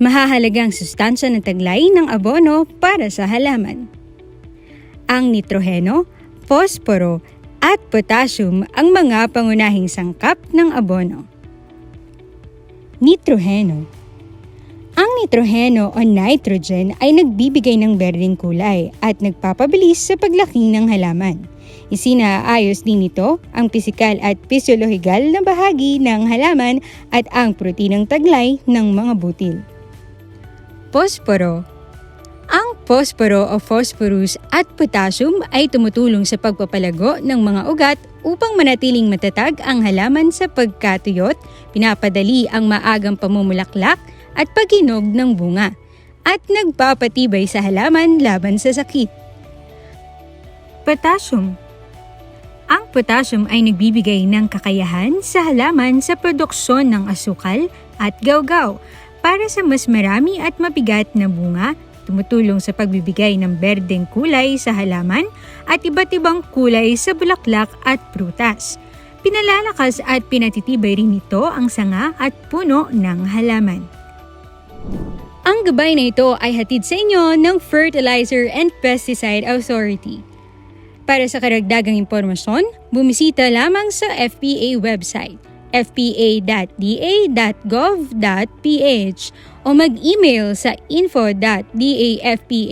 mahahalagang sustansya ng taglay ng abono para sa halaman. Ang nitroheno, posporo, at potassium ang mga pangunahing sangkap ng abono. Nitroheno Ang nitroheno o nitrogen ay nagbibigay ng berdeng kulay at nagpapabilis sa paglaki ng halaman. Isinaayos din nito ang pisikal at pisyologikal na bahagi ng halaman at ang proteinang taglay ng mga butil. Posporo Ang posporo o phosphorus at potassium ay tumutulong sa pagpapalago ng mga ugat upang manatiling matatag ang halaman sa pagkatuyot, pinapadali ang maagang pamumulaklak at paghinog ng bunga, at nagpapatibay sa halaman laban sa sakit. Potassium Ang potassium ay nagbibigay ng kakayahan sa halaman sa produksyon ng asukal at gawgaw para sa mas marami at mabigat na bunga, tumutulong sa pagbibigay ng berdeng kulay sa halaman at iba't ibang kulay sa bulaklak at prutas. Pinalalakas at pinatitibay rin nito ang sanga at puno ng halaman. Ang gabay na ito ay hatid sa inyo ng Fertilizer and Pesticide Authority. Para sa karagdagang impormasyon, bumisita lamang sa FPA website fpa.da.gov.ph o mag-email sa info.dafpa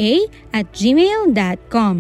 at gmail.com.